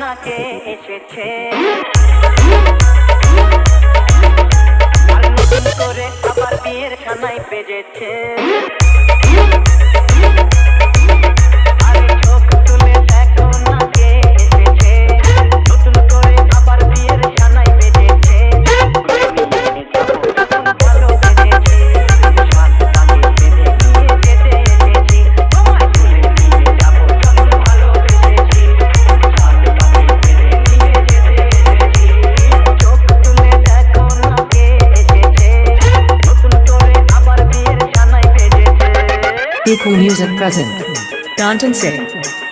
নাচে এসেছে। করে আবার বিয়ের খানায় বেজেছে। Cool Music present. Danton City.